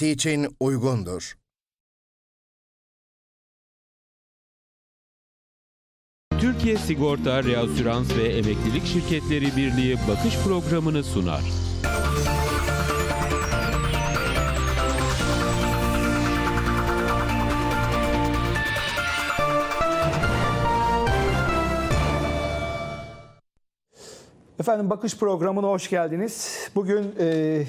için uygundur. Türkiye Sigorta, Reasürans ve Emeklilik Şirketleri Birliği bakış programını sunar. Efendim bakış programına hoş geldiniz. Bugün e,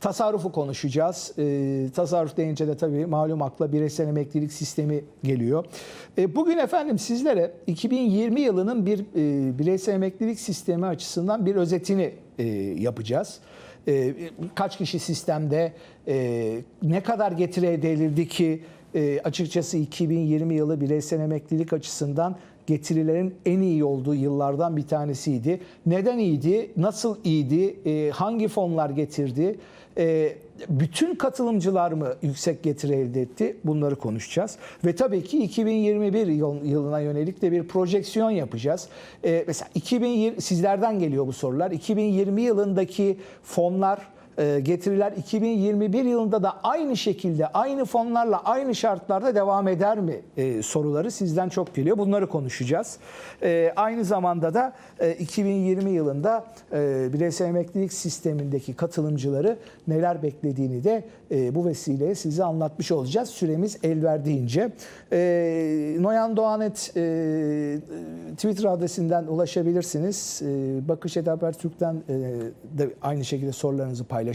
tasarrufu konuşacağız. E, tasarruf deyince de tabii malum akla bireysel emeklilik sistemi geliyor. E, bugün efendim sizlere 2020 yılının bir e, bireysel emeklilik sistemi açısından bir özetini e, yapacağız. E, kaç kişi sistemde e, ne kadar getiri edildi ki e, açıkçası 2020 yılı bireysel emeklilik açısından getirilerin en iyi olduğu yıllardan bir tanesiydi. Neden iyiydi? Nasıl iyiydi? E, hangi fonlar getirdi? E, bütün katılımcılar mı yüksek getiri elde etti? Bunları konuşacağız. Ve tabii ki 2021 yıl- yılına yönelik de bir projeksiyon yapacağız. E, mesela 2020 sizlerden geliyor bu sorular. 2020 yılındaki fonlar getiriler 2021 yılında da aynı şekilde aynı fonlarla aynı şartlarda devam eder mi e, soruları sizden çok geliyor. Bunları konuşacağız. E, aynı zamanda da e, 2020 yılında e, bireysel emeklilik sistemindeki katılımcıları neler beklediğini de e, bu vesileyle size anlatmış olacağız. Süremiz el verdiğince. E, Noyan Doğanet e, Twitter adresinden ulaşabilirsiniz. E, Bakış et Habertürk'ten e, de aynı şekilde sorularınızı paylaşabilirsiniz.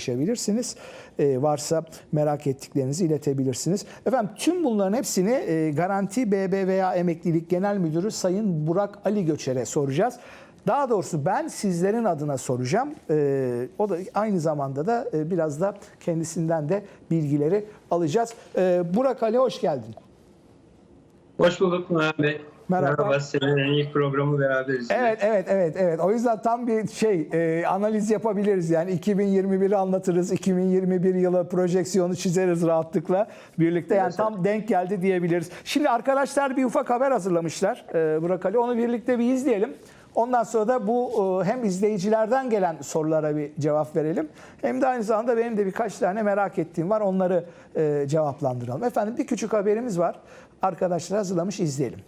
E, varsa merak ettiklerinizi iletebilirsiniz. Efendim tüm bunların hepsini e, Garanti BBVA Emeklilik Genel Müdürü Sayın Burak Ali Göçer'e soracağız. Daha doğrusu ben sizlerin adına soracağım. E, o da aynı zamanda da e, biraz da kendisinden de bilgileri alacağız. E, Burak Ali hoş geldin. Hoş bulduk Murat Bey. Merhaba. Senin en iyi programı beraberiz. Evet, evet, evet, evet. O yüzden tam bir şey e, analiz yapabiliriz. Yani 2021'i anlatırız, 2021 yılı projeksiyonu çizeriz rahatlıkla birlikte. Yani Evet. tam denk geldi diyebiliriz. Şimdi arkadaşlar bir ufak haber hazırlamışlar e, Burak Ali. Onu birlikte bir izleyelim. Ondan sonra da bu e, hem izleyicilerden gelen sorulara bir cevap verelim. Hem de aynı zamanda benim de birkaç tane merak ettiğim var. Onları e, cevaplandıralım. Efendim bir küçük haberimiz var. Arkadaşlar hazırlamış izleyelim.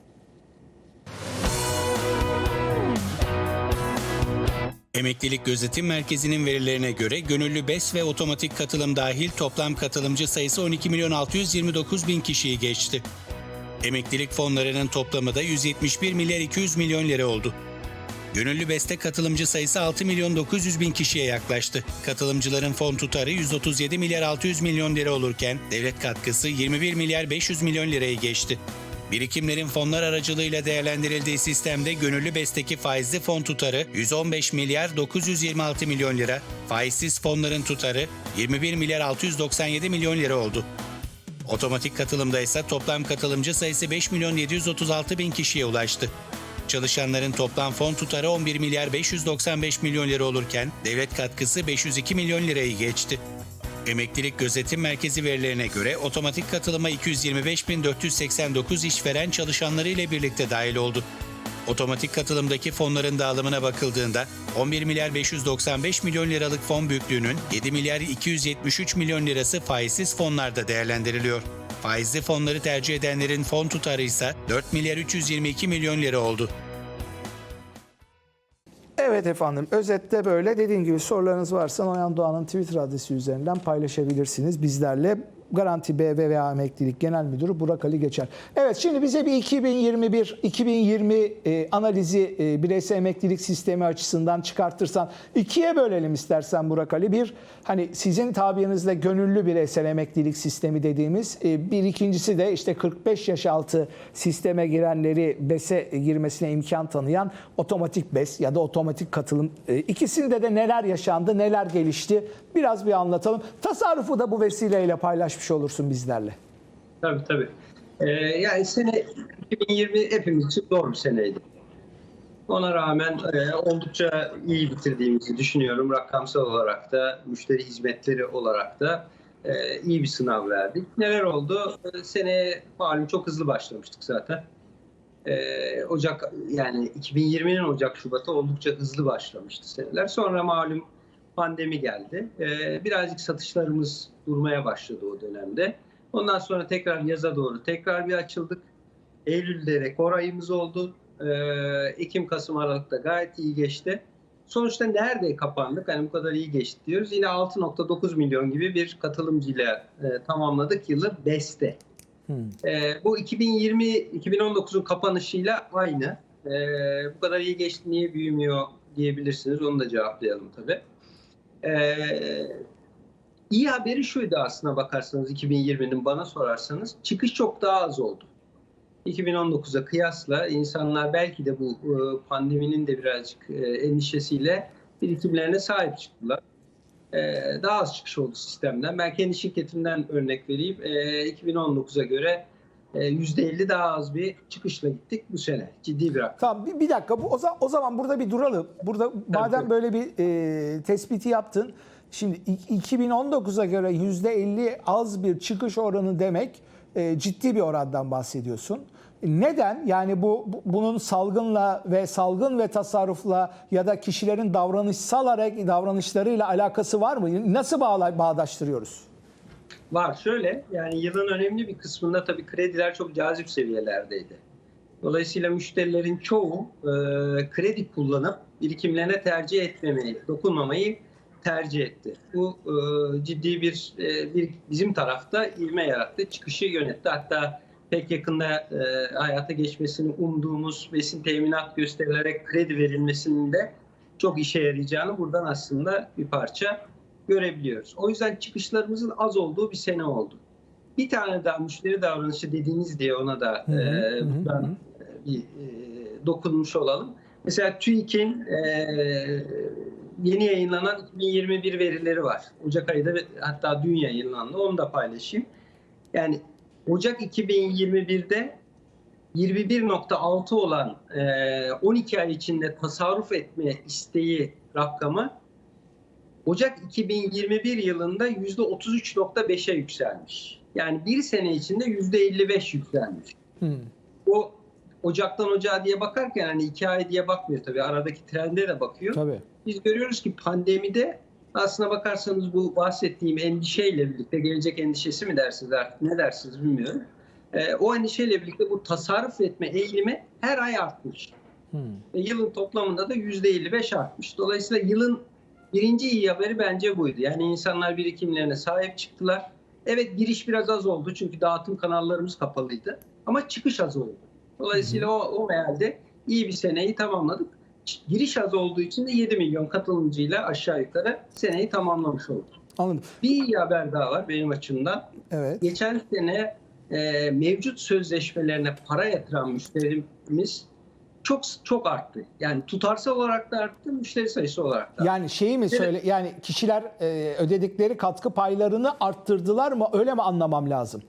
Emeklilik Gözetim Merkezi'nin verilerine göre gönüllü BES ve otomatik katılım dahil toplam katılımcı sayısı 12 milyon 629 bin kişiyi geçti. Emeklilik fonlarının toplamı da 171 milyar 200 milyon lira oldu. Gönüllü BES'te katılımcı sayısı 6 milyon 900 bin kişiye yaklaştı. Katılımcıların fon tutarı 137 milyar 600 milyon lira olurken devlet katkısı 21 milyar 500 milyon lirayı geçti. Birikimlerin fonlar aracılığıyla değerlendirildiği sistemde gönüllü besteki faizli fon tutarı 115 milyar 926 milyon lira, faizsiz fonların tutarı 21 milyar 697 milyon lira oldu. Otomatik katılımda ise toplam katılımcı sayısı 5 milyon 736 bin kişiye ulaştı. Çalışanların toplam fon tutarı 11 milyar 595 milyon lira olurken devlet katkısı 502 milyon lirayı geçti. Emeklilik Gözetim Merkezi verilerine göre otomatik katılıma 225.489 işveren çalışanları ile birlikte dahil oldu. Otomatik katılımdaki fonların dağılımına bakıldığında 11 milyar 595 milyon liralık fon büyüklüğünün 7 milyar 273 milyon lirası faizsiz fonlarda değerlendiriliyor. Faizli fonları tercih edenlerin fon tutarı ise 4 milyar 322 milyon lira oldu. Evet efendim özette böyle dediğim gibi sorularınız varsa Noyan Doğan'ın Twitter adresi üzerinden paylaşabilirsiniz bizlerle. Garanti BBVA Emeklilik Genel Müdürü Burak Ali Geçer. Evet şimdi bize bir 2021 2020 e, analizi e, bireysel emeklilik sistemi açısından çıkartırsan ikiye bölelim istersen Burak Ali. Bir hani sizin tabirinizle gönüllü bireysel emeklilik sistemi dediğimiz e, bir ikincisi de işte 45 yaş altı sisteme girenleri BES'e girmesine imkan tanıyan otomatik BES ya da otomatik katılım. E, ikisinde de neler yaşandı, neler gelişti biraz bir anlatalım. Tasarrufu da bu vesileyle paylaşmış olursun bizlerle. Tabii tabii. Ee, yani sene 2020 hepimiz için zor bir seneydi. Ona rağmen e, oldukça iyi bitirdiğimizi düşünüyorum. Rakamsal olarak da, müşteri hizmetleri olarak da e, iyi bir sınav verdik. Neler oldu? E, seneye malum çok hızlı başlamıştık zaten. E, Ocak yani 2020'nin Ocak Şubat'ı oldukça hızlı başlamıştı seneler. Sonra malum pandemi geldi. Ee, birazcık satışlarımız durmaya başladı o dönemde. Ondan sonra tekrar yaza doğru tekrar bir açıldık. Eylül'de rekor ayımız oldu. Ee, Ekim, Kasım, Aralık'ta gayet iyi geçti. Sonuçta nerede kapandık? Hani bu kadar iyi geçti diyoruz. Yine 6.9 milyon gibi bir katılımcıyla e, tamamladık yılı BES'te. Hmm. Ee, bu 2020-2019'un kapanışıyla aynı. Ee, bu kadar iyi geçti niye büyümüyor diyebilirsiniz. Onu da cevaplayalım tabii. İyi haberi şuydu aslına bakarsanız 2020'nin bana sorarsanız çıkış çok daha az oldu. 2019'a kıyasla insanlar belki de bu e, pandeminin de birazcık e, endişesiyle birikimlerine sahip çıktılar. E, Daha az çıkış oldu sistemden. Ben kendi şirketimden örnek vereyim. E, 2019'a göre e, %50 daha az bir çıkışla gittik bu sene. Ciddi bir rakam. Tamam bir, bir dakika bu o zaman, o zaman burada bir duralım. Burada madem Tabii. böyle bir e, tespiti yaptın. Şimdi i- 2019'a göre %50 az bir çıkış oranı demek e, ciddi bir orandan bahsediyorsun. Neden? Yani bu, bu- bunun salgınla ve salgın ve tasarrufla ya da kişilerin davranışsal hareket davranışlarıyla alakası var mı? Nasıl bağla, bağdaştırıyoruz? Var şöyle yani yılın önemli bir kısmında tabii krediler çok cazip seviyelerdeydi. Dolayısıyla müşterilerin çoğu e, kredi kullanıp birikimlerine tercih etmemeyi, dokunmamayı tercih etti. Bu e, ciddi bir, e, bir bizim tarafta ivme yarattı, çıkışı yönetti. Hatta pek yakında e, hayata geçmesini umduğumuz besin teminat gösterilerek kredi verilmesinin de çok işe yarayacağını buradan aslında bir parça görebiliyoruz. O yüzden çıkışlarımızın az olduğu bir sene oldu. Bir tane daha müşteri davranışı dediğiniz diye ona da Hı hı, e, buradan hı. e, bir e, dokunmuş olalım. Mesela TÜİK'in e, yeni yayınlanan 2021 verileri var. Ocak ayında ve hatta dün yayınlandı. Onu da paylaşayım. Yani Ocak 2021'de 21.6 olan e, 12 ay içinde tasarruf etme isteği rakamı Ocak 2021 yılında %33.5'e yükselmiş. Yani bir sene içinde %55 yükselmiş. Hmm. O Ocaktan Ocağa diye bakarken hani iki ay diye bakmıyor tabii aradaki trende de bakıyor. Tabii. Biz görüyoruz ki pandemide aslına bakarsanız bu bahsettiğim endişeyle birlikte gelecek endişesi mi dersiniz artık ne dersiniz bilmiyorum. Ee, o endişeyle birlikte bu tasarruf etme eğilimi her ay artmış. Hmm. Ve yılın toplamında da %55 artmış. Dolayısıyla yılın birinci iyi haberi bence buydu. Yani insanlar birikimlerine sahip çıktılar. Evet giriş biraz az oldu çünkü dağıtım kanallarımız kapalıydı. Ama çıkış az oldu. Dolayısıyla o, o mealde iyi bir seneyi tamamladık. Giriş az olduğu için de 7 milyon katılımcıyla aşağı yukarı seneyi tamamlamış olduk. Anladım. Bir iyi haber daha var benim açımdan. Evet. Geçen sene e, mevcut sözleşmelerine para yatıran müşterimiz çok çok arttı. Yani tutarsal olarak da arttı, müşteri sayısı olarak da. Yani şeyi mi söyle yani kişiler e, ödedikleri katkı paylarını arttırdılar mı öyle mi anlamam lazım?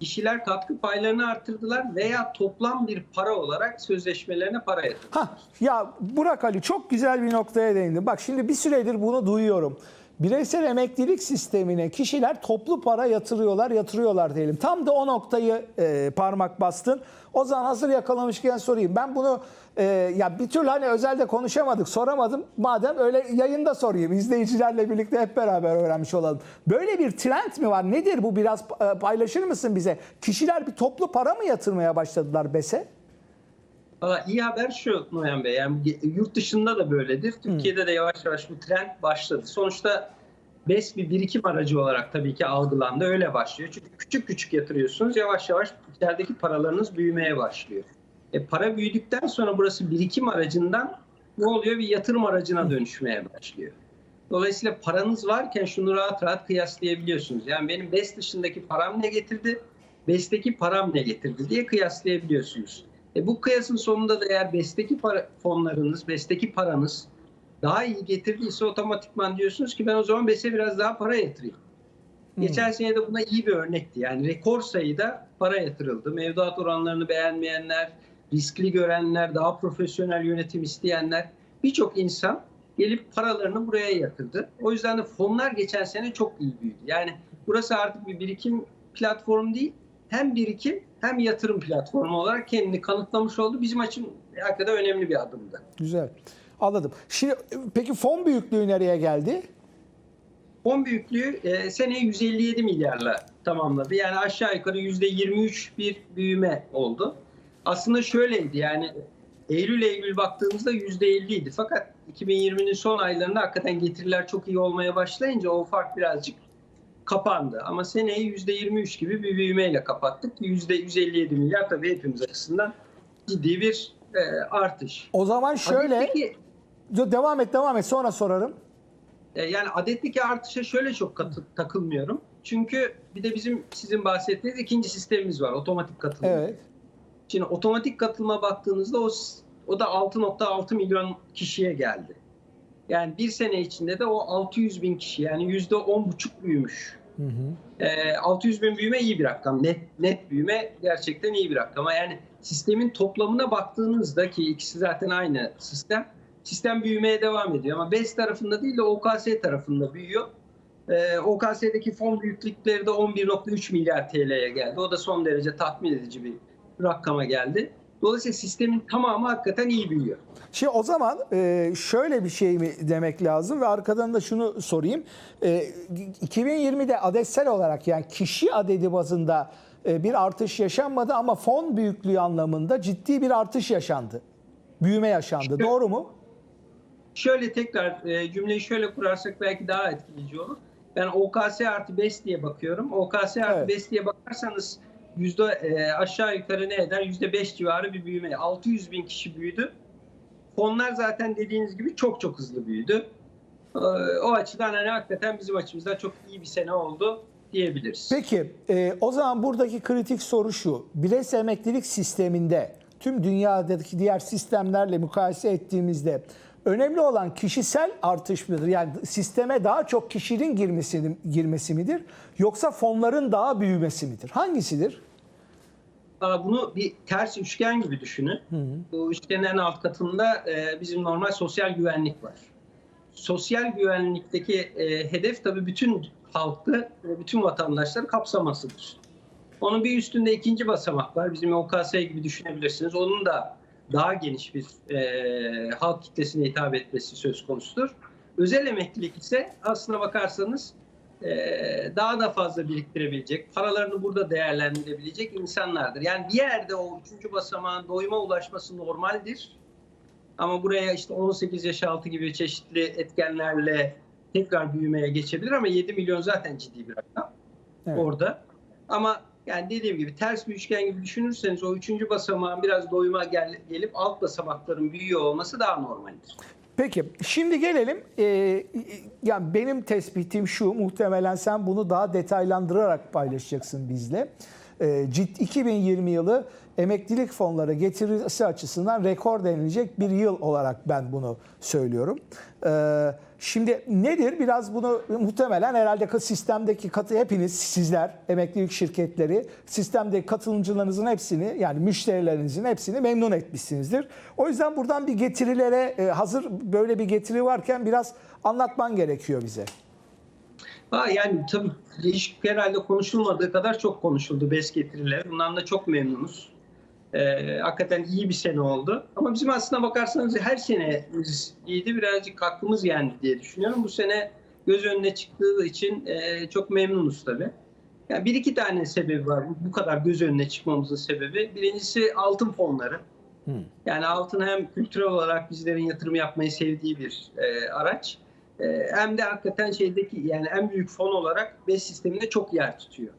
Kişiler katkı paylarını arttırdılar veya toplam bir para olarak sözleşmelerine para yatırdı. Ha ya Burak Ali çok güzel bir noktaya değindin. Bak şimdi bir süredir bunu duyuyorum. Bireysel emeklilik sistemine kişiler toplu para yatırıyorlar, yatırıyorlar diyelim. Tam da o noktayı e, parmak bastın. O zaman hazır yakalamışken sorayım. Ben bunu e, ya bir türlü hani özelde konuşamadık, soramadım. Madem öyle yayında sorayım. İzleyicilerle birlikte hep beraber öğrenmiş olalım. Böyle bir trend mi var? Nedir bu? Biraz e, paylaşır mısın bize? Kişiler bir toplu para mı yatırmaya başladılar BES'e? Valla iyi haber şu Noyan Bey, yani yurt dışında da böyledir. Türkiye'de de yavaş yavaş bu trend başladı. Sonuçta BES bir birikim aracı olarak tabii ki algılandı. Öyle başlıyor. Çünkü küçük küçük yatırıyorsunuz. Yavaş yavaş içerideki paralarınız büyümeye başlıyor. E, para büyüdükten sonra burası birikim aracından ne oluyor? Bir yatırım aracına dönüşmeye başlıyor. Dolayısıyla paranız varken şunu rahat rahat kıyaslayabiliyorsunuz. Yani benim BES dışındaki param ne getirdi? BES'teki param ne getirdi diye kıyaslayabiliyorsunuz. E bu kıyasın sonunda da eğer BES'teki para, fonlarınız, BES'teki paranız daha iyi getirdiyse otomatikman diyorsunuz ki ben o zaman BES'e biraz daha para yatırayım. Geçen sene de buna iyi bir örnekti. Yani rekor sayıda para yatırıldı. Mevduat oranlarını beğenmeyenler, riskli görenler, daha profesyonel yönetim isteyenler birçok insan gelip paralarını buraya yatırdı. O yüzden de fonlar geçen sene çok iyi büyüdü. Yani burası artık bir birikim platformu değil, hem birikim hem yatırım platformu olarak kendini kanıtlamış oldu. Bizim için hakikaten önemli bir adımdı. Güzel. Anladım. Şimdi peki fon büyüklüğü nereye geldi? Fon büyüklüğü e, seneye 157 milyarla tamamladı. Yani aşağı yukarı %23 bir büyüme oldu. Aslında şöyleydi yani Eylül Eylül baktığımızda %50 idi. Fakat 2020'nin son aylarında hakikaten getiriler çok iyi olmaya başlayınca o fark birazcık kapandı. Ama seneyi %23 gibi bir büyümeyle kapattık. %157 milyar tabii hepimiz açısından ciddi bir e, artış. O zaman şöyle Adetteki- Yo, devam et devam et sonra sorarım. E, Yani adetteki artışa şöyle çok katı- takılmıyorum. Çünkü bir de bizim sizin bahsettiğiniz ikinci sistemimiz var. Otomatik katılım. Evet. Şimdi otomatik katılıma baktığınızda o, o da 6.6 milyon kişiye geldi. Yani bir sene içinde de o 600 bin kişi yani yüzde on buçuk büyümüş. Hı hı. E, 600 bin büyüme iyi bir rakam. Net, net büyüme gerçekten iyi bir rakam. Ama yani sistemin toplamına baktığınızda ki ikisi zaten aynı sistem. Sistem büyümeye devam ediyor ama BES tarafında değil de OKS tarafında büyüyor. Ee, OKS'deki fon büyüklükleri de 11.3 milyar TL'ye geldi. O da son derece tatmin edici bir rakama geldi. Dolayısıyla sistemin tamamı hakikaten iyi büyüyor. Şimdi o zaman e, şöyle bir şey mi demek lazım ve arkadan da şunu sorayım. E, 2020'de adetsel olarak yani kişi adedi bazında e, bir artış yaşanmadı ama fon büyüklüğü anlamında ciddi bir artış yaşandı. Büyüme yaşandı. Doğru mu? Şöyle tekrar e, cümleyi şöyle kurarsak belki daha etkileyici olur. Ben OKS artı BES diye bakıyorum. OKS artı Evet. BES diye bakarsanız yüzde e, aşağı yukarı ne eder? Yüzde beş civarı bir büyüme. 600 bin kişi büyüdü. Fonlar zaten dediğiniz gibi çok çok hızlı büyüdü. E, o açıdan hani hakikaten bizim açımızdan çok iyi bir sene oldu diyebiliriz. Peki e, o zaman buradaki kritik soru şu. Bireysel emeklilik sisteminde tüm dünyadaki diğer sistemlerle mukayese ettiğimizde önemli olan kişisel artış mıdır? Yani sisteme daha çok kişinin girmesi, girmesi midir? Yoksa fonların daha büyümesi midir? Hangisidir? Bunu bir ters üçgen gibi düşünün. Bu üçgenin en alt katında e, bizim normal sosyal güvenlik var. Sosyal güvenlikteki e, hedef tabii bütün halkı bütün vatandaşları kapsamasıdır. Onun bir üstünde ikinci basamak var. Bizim OKS gibi düşünebilirsiniz. Onun da daha geniş bir e, halk kitlesine hitap etmesi söz konusudur. Özel emeklilik ise aslına bakarsanız e, daha da fazla biriktirebilecek, paralarını burada değerlendirebilecek insanlardır. Yani bir yerde o üçüncü basamağın doyuma ulaşması normaldir. Ama buraya işte 18 yaş altı gibi çeşitli etkenlerle tekrar büyümeye geçebilir ama 7 milyon zaten ciddi bir rakam Evet. orada. Ama yani dediğim gibi ters bir üçgen gibi düşünürseniz o üçüncü basamağın biraz doyuma gel- gelip alt basamakların büyüyor olması daha normaldir. Peki şimdi gelelim. e, yani benim tespitim şu muhtemelen sen bunu daha detaylandırarak paylaşacaksın bizle. E, CİT 2020 yılı emeklilik fonları getirisi açısından rekor denilecek bir yıl olarak ben bunu söylüyorum. E, şimdi nedir? Biraz bunu muhtemelen herhalde sistemdeki katı hepiniz sizler emeklilik şirketleri sistemdeki katılımcılarınızın hepsini yani müşterilerinizin hepsini memnun etmişsinizdir. O yüzden buradan bir getirilere e, hazır böyle bir getiri varken biraz anlatman gerekiyor bize. Yani tabii hiç herhalde konuşulmadığı kadar çok konuşuldu BES getiriler. Bundan da çok memnunuz. Ee, hakikaten iyi bir sene oldu. Ama bizim aslına bakarsanız her senemiz iyiydi. Birazcık hakkımız yendi diye düşünüyorum. Bu sene göz önüne çıktığı için e, çok memnunuz tabii. Yani bir iki tane sebebi var. Bu- Bu kadar göz önüne çıkmamızın sebebi. Birincisi altın fonları. Yani altın hem kültürel olarak bizlerin yatırım yapmayı sevdiği bir e, araç. E, hem de hakikaten şeydeki yani en büyük fon olarak BES sisteminde çok yer tutuyor.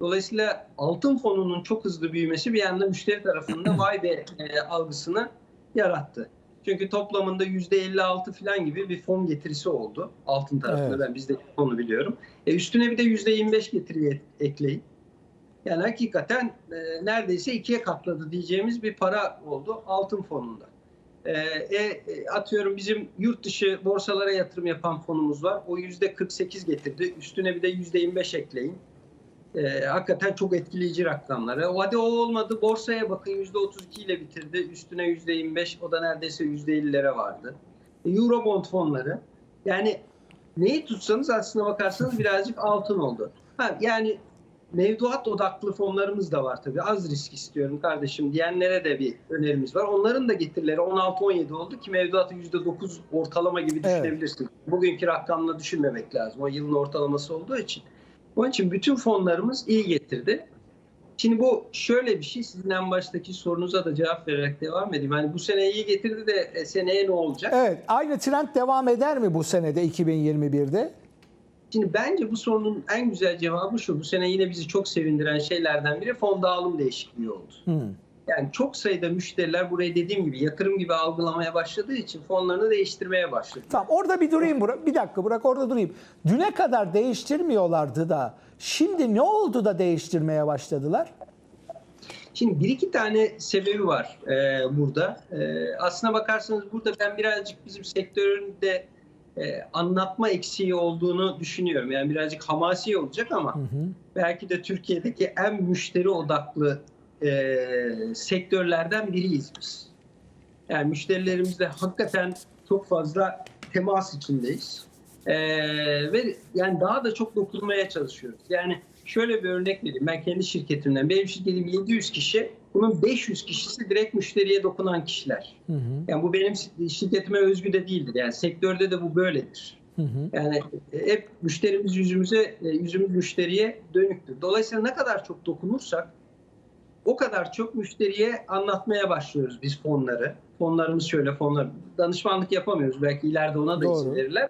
Dolayısıyla altın fonunun çok hızlı büyümesi bir anda müşteri tarafında vay be e, algısını yarattı. Çünkü toplamında %56 falan gibi bir fon getirisi oldu altın tarafında. Evet. Ben bizdeki fonu biliyorum. E, üstüne bir de %25 getiri et- ekleyin. Yani hakikaten e, neredeyse ikiye katladı diyeceğimiz bir para oldu altın fonunda. E, e, atıyorum bizim yurt dışı borsalara yatırım yapan fonumuz var. O yüzde 48 getirdi. Üstüne bir de yüzde 25 ekleyin. E, hakikaten çok etkileyici rakamlar. E, hadi o olmadı borsaya bakın yüzde 32 ile bitirdi. Üstüne yüzde 25 o da neredeyse yüzde 50'lere vardı. Eurobond fonları yani neyi tutsanız aslına bakarsanız birazcık altın oldu. Ha, yani mevduat odaklı fonlarımız da var tabii. Az risk istiyorum kardeşim diyenlere de bir önerimiz var. Onların da getirileri 16-17 oldu ki mevduatı %9 ortalama gibi Evet. düşünebilirsin. Bugünkü rakamla düşünmemek lazım. O yılın ortalaması olduğu için. Onun için bütün fonlarımız iyi getirdi. Şimdi bu şöyle bir şey sizin en baştaki sorunuza da cevap vererek devam edeyim. Yani bu sene iyi getirdi de e, seneye ne olacak? Evet, aynı trend devam eder mi bu senede 2021'de? Şimdi bence bu sorunun en güzel cevabı şu. Bu sene yine bizi çok sevindiren şeylerden biri fon dağılım değişikliği oldu. Hmm. Yani çok sayıda müşteriler burayı dediğim gibi yatırım gibi algılamaya başladığı için fonlarını değiştirmeye başladı. Tamam orada bir durayım Burak. Bir dakika Burak orada durayım. Düne kadar değiştirmiyorlardı da şimdi ne oldu da değiştirmeye başladılar? Şimdi bir iki tane sebebi var e, burada. E, aslına bakarsanız burada ben birazcık bizim sektöründe e, anlatma eksiği olduğunu düşünüyorum. Yani birazcık hamasi olacak ama belki de Türkiye'deki en müşteri odaklı e, sektörlerden biriyiz biz. Yani müşterilerimizle hakikaten çok fazla temas içindeyiz. E, ve yani daha da çok dokunmaya çalışıyoruz. Yani şöyle bir örnek vereyim. Ben kendi şirketimden. Benim şirketim 700 kişi. Bunun 500 kişisi direkt müşteriye dokunan kişiler. Hı hı, Yani bu benim şirketime özgü de değildir. Yani sektörde de bu böyledir. hı hı. Yani hep müşterimiz yüzümüze, e, yüzümüz müşteriye dönüktür. Dolayısıyla ne kadar çok dokunursak o kadar çok müşteriye anlatmaya başlıyoruz biz fonları. Fonlarımız şöyle fonlar. Danışmanlık yapamıyoruz. Belki ileride ona da izin verirler.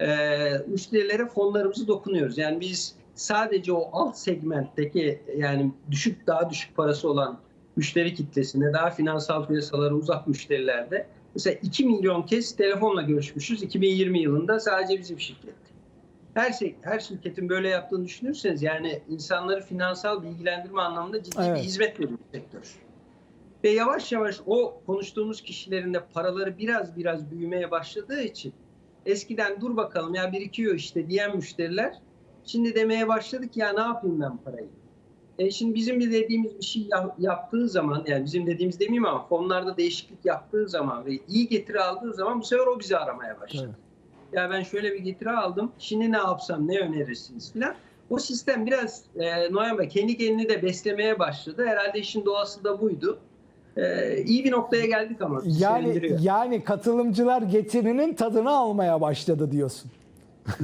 Ee, müşterilere fonlarımızı dokunuyoruz. Yani biz sadece o alt segmentteki yani düşük daha düşük parası olan müşteri kitlesinde daha finansal piyasalara uzak müşterilerde mesela 2 milyon kez telefonla görüşmüşüz 2020 yılında sadece bizim şirket. Her şey, her şirketin böyle yaptığını düşünürseniz yani insanları finansal bilgilendirme anlamında ciddi Evet. bir hizmet veriyor sektör. Ve yavaş yavaş o konuştuğumuz kişilerin de paraları biraz biraz büyümeye başladığı için eskiden dur bakalım ya birikiyor işte diyen müşteriler şimdi demeye başladık ya ne yapayım ben parayı? E şimdi bizim bir dediğimiz bir şey ya- yaptığı zaman yani bizim dediğimiz demeyeyim ama fonlarda değişiklik yaptığı zaman ve iyi getiri aldığı zaman bu sefer o bizi aramaya başladı. Evet. Ya ben şöyle bir getiri aldım. Şimdi ne yapsam, ne önerirsiniz filan. O sistem biraz e, Noyan Bey kendi kendini de beslemeye başladı. Herhalde işin doğası da buydu. E, iyi bir noktaya geldik ama. Yani yani katılımcılar getirinin tadını almaya başladı diyorsun.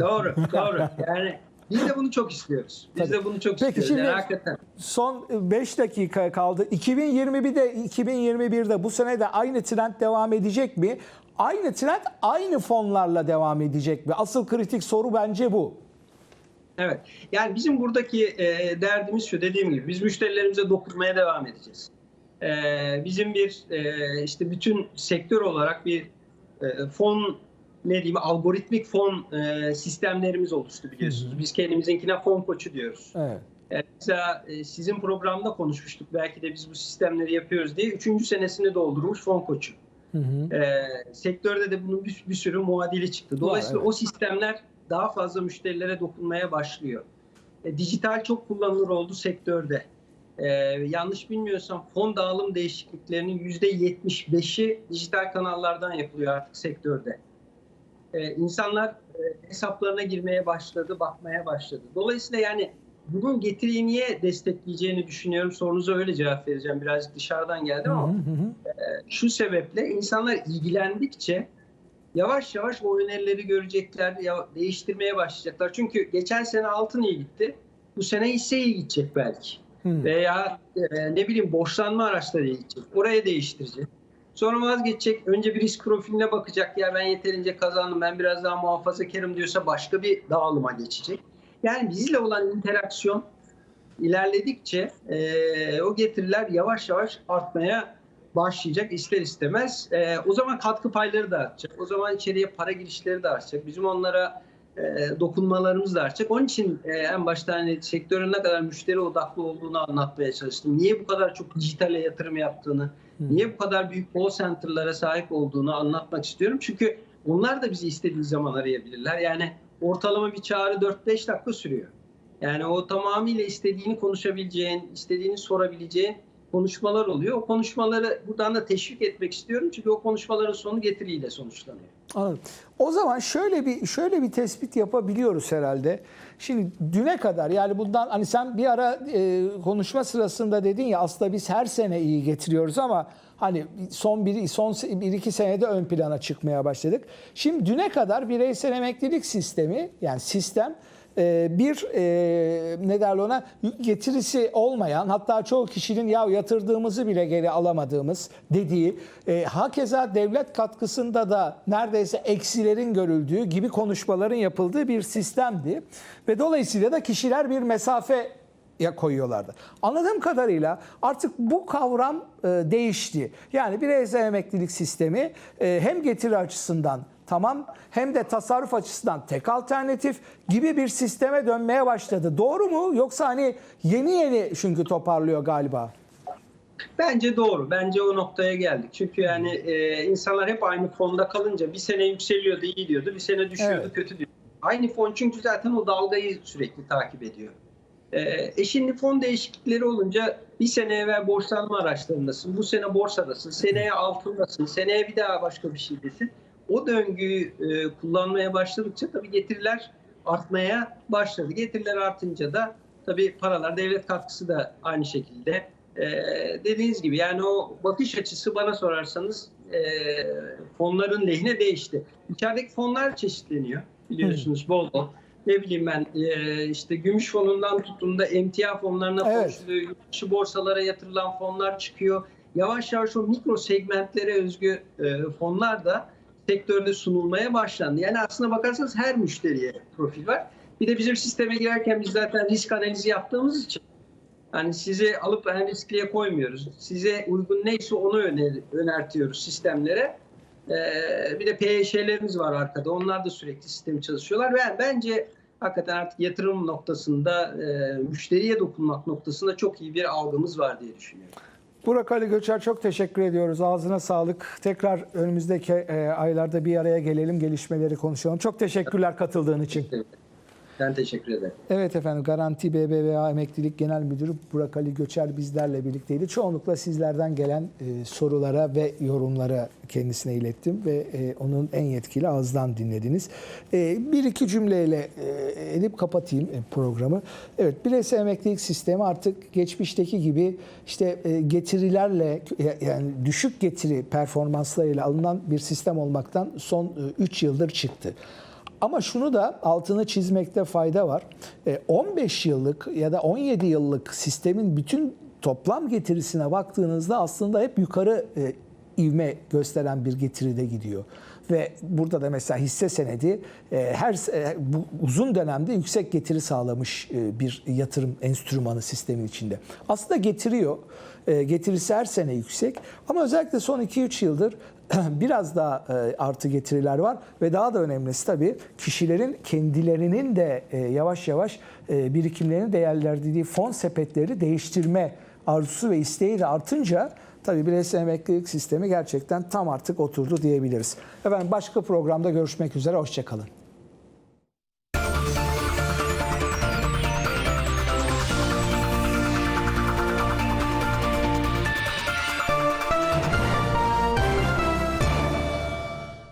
Doğru, doğru. Yani biz de bunu çok istiyoruz. Biz Tabii. de bunu çok Peki istiyoruz. şimdi- Yani hakikaten. Son 5 dakika kaldı. 2021'de 2021'de bu sene de aynı trend devam edecek mi? Aynı trend aynı fonlarla devam edecek mi? Asıl kritik soru bence bu. Evet. Yani bizim buradaki e, derdimiz şu dediğim gibi biz müşterilerimize dokunmaya devam edeceğiz. E, bizim bir e, işte bütün sektör olarak bir e, fon ne diyeyim algoritmik fon e, sistemlerimiz oluştu biliyorsunuz. Biz kendimizinkine fon koçu diyoruz. Evet. E, mesela e, sizin programda konuşmuştuk belki de biz bu sistemleri yapıyoruz diye. Üçüncü senesini doldurmuş fon koçu. Hı hı. E, sektörde de bunun bir, bir sürü muadili çıktı. Dolayısıyla evet. o sistemler daha fazla müşterilere dokunmaya başlıyor. E, dijital çok kullanılır oldu sektörde. E, yanlış bilmiyorsam fon dağılım değişikliklerinin %75'i dijital kanallardan yapılıyor artık sektörde. E, insanlar e, hesaplarına girmeye başladı, bakmaya başladı. Dolayısıyla yani bunun getiriyi niye destekleyeceğini düşünüyorum. Sorunuza öyle cevap vereceğim. Birazcık dışarıdan geldim ama hı hı. şu sebeple insanlar ilgilendikçe yavaş yavaş o önerileri görecekler, ya değiştirmeye başlayacaklar. Çünkü geçen sene altın iyi gitti. Bu sene hisse iyi gidecek belki. Hı. Veya e, ne bileyim borçlanma araçları iyi gidecek. Oraya değiştirecek. Sonra vazgeçecek. Önce bir risk profiline bakacak. Ya ben yeterince kazandım. Ben biraz daha muhafazakarım diyorsa başka bir dağılıma geçecek. Yani bizle olan interaksiyon ilerledikçe e, o getiriler yavaş yavaş artmaya başlayacak ister istemez. E, o zaman katkı payları da artacak. O zaman içeriye para girişleri de artacak. Bizim onlara e, dokunmalarımız da artacak. Onun için e, en başta hani sektörün ne kadar müşteri odaklı olduğunu anlatmaya çalıştım. Niye bu kadar çok dijitale yatırım yaptığını, niye bu kadar büyük call center'lara sahip olduğunu anlatmak istiyorum. Çünkü onlar da bizi istediği zaman arayabilirler. Yani ortalama bir çağrı 4-5 dakika sürüyor. Yani o tamamıyla istediğini konuşabileceğin, istediğini sorabileceğin konuşmalar oluyor. O konuşmaları buradan da teşvik etmek istiyorum. Çünkü o konuşmaların sonu getiriyle sonuçlanıyor. Anladım. O zaman şöyle bir şöyle bir tespit yapabiliyoruz herhalde. Şimdi düne kadar yani bundan hani sen bir ara e, konuşma sırasında dedin ya aslında biz her sene iyi getiriyoruz ama hani son bir son bir iki senede ön plana çıkmaya başladık. Şimdi düne kadar bireysel emeklilik sistemi yani sistem bir e, ne derler ona getirisi olmayan hatta çoğu kişinin ya yatırdığımızı bile geri alamadığımız dediği e, hakeza devlet katkısında da neredeyse eksilerin görüldüğü gibi konuşmaların yapıldığı bir sistemdi ve dolayısıyla da kişiler bir mesafe ya koyuyorlardı. Anladığım kadarıyla artık bu kavram e, değişti. Yani bireysel emeklilik sistemi e, hem getiri açısından tamam hem de tasarruf açısından tek alternatif gibi bir sisteme dönmeye başladı. Doğru mu? Yoksa hani yeni yeni çünkü toparlıyor galiba. Bence doğru. Bence o noktaya geldik. Çünkü yani e, insanlar hep aynı fonda kalınca bir sene yükseliyordu, iyi diyordu. Bir sene düşüyordu, Evet. kötü diyordu. Aynı fon çünkü zaten o dalgayı sürekli takip ediyor. E, e şimdi fon değişiklikleri olunca bir sene evvel borçlanma araçlarındasın. Bu sene borsadasın. Seneye altındasın. Seneye bir daha başka bir şeydesin. O döngüyü e, kullanmaya başladıkça tabii getiriler artmaya başladı. Getiriler artınca da tabii paralar devlet katkısı da aynı şekilde ee, dediğiniz gibi yani o bakış açısı bana sorarsanız e, fonların lehine değişti. İçerideki fonlar çeşitleniyor biliyorsunuz bol bol. Ne bileyim ben e, işte gümüş fonundan tutun da emtia fonlarına Evet. borsalara yatırılan fonlar çıkıyor. Yavaş yavaş o mikro segmentlere özgü e, fonlar da sektörde sunulmaya başlandı. Yani aslına bakarsanız her müşteriye profil var. Bir de bizim sisteme girerken biz zaten risk analizi yaptığımız için yani sizi alıp en riskliye koymuyoruz. Size uygun neyse onu öner, önertiyoruz sistemlere. Ee, bir de PYŞ'lerimiz var arkada. Onlar da sürekli sistemi çalışıyorlar. Ve bence hakikaten artık yatırım noktasında, e, müşteriye dokunmak noktasında çok iyi bir algımız var diye düşünüyorum. Burak Ali Göçer çok teşekkür ediyoruz. Ağzına sağlık. Tekrar önümüzdeki e, aylarda bir araya gelelim, gelişmeleri konuşalım. Çok teşekkürler katıldığın için. Ben teşekkür ederim. Evet efendim Garanti BBVA Emeklilik Genel Müdürü Burak Ali Göçer bizlerle birlikteydi. Çoğunlukla sizlerden gelen e, sorulara ve yorumlara kendisine ilettim ve e, onun en yetkili ağızdan dinlediniz. E, bir iki cümleyle e, edip kapatayım e, programı. Evet bireysel emeklilik sistemi artık geçmişteki gibi işte e, getirilerle e, yani düşük getiri performanslarıyla alınan bir sistem olmaktan son 3 yıldır çıktı. Ama şunu da altını çizmekte fayda var. E, 15 yıllık ya da 17 yıllık sistemin bütün toplam getirisine baktığınızda aslında hep yukarı e, ivme gösteren bir getiride gidiyor. Ve burada da mesela hisse senedi e, her e, bu uzun dönemde yüksek getiri sağlamış e, bir yatırım enstrümanı sistemin içinde. Aslında getiriyor. E, getirisi her sene yüksek ama özellikle son 2-3 yıldır biraz daha e, artı getiriler var ve daha da önemlisi tabii kişilerin kendilerinin de e, yavaş yavaş e, birikimlerini değerlendirdiği fon sepetleri değiştirme arzusu ve isteği de artınca tabii bireysel emeklilik sistemi gerçekten tam artık oturdu diyebiliriz. Efendim başka programda görüşmek üzere, hoşçakalın.